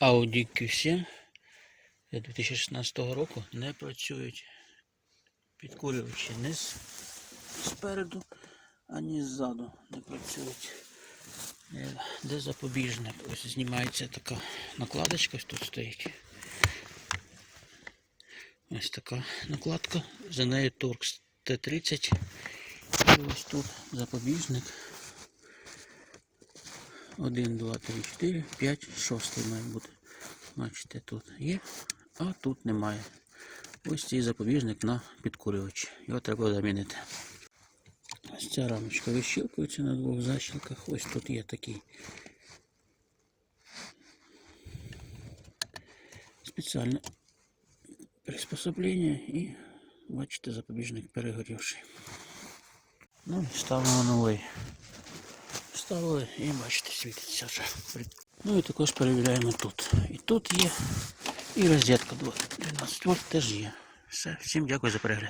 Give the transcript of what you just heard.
Audi Q7 2016 року не працюють підкурювачі ні спереду, ані ззаду не працюють. Е, Де запобіжник? Ось знімається така накладочка, ось тут стоїть. Ось така накладка. За нею Torx T30. І ось тут запобіжник. 1, 2, 3, 4, 5, 6 має бути. Бачите, тут є, а тут немає. Ось цей запобіжник на підкурювач. Його треба замінити. Ось ця рамочка вищілкується на двох защілках. Ось тут є такий спеціальне приспособлення і бачите, запобіжник перегорівший. Ну і ставимо новий. Ставили і бачите, світиться вже. Ну і також перевіряємо тут. І тут є, і розетка 12 вольт теж є. Все, всім дякую за перегляд.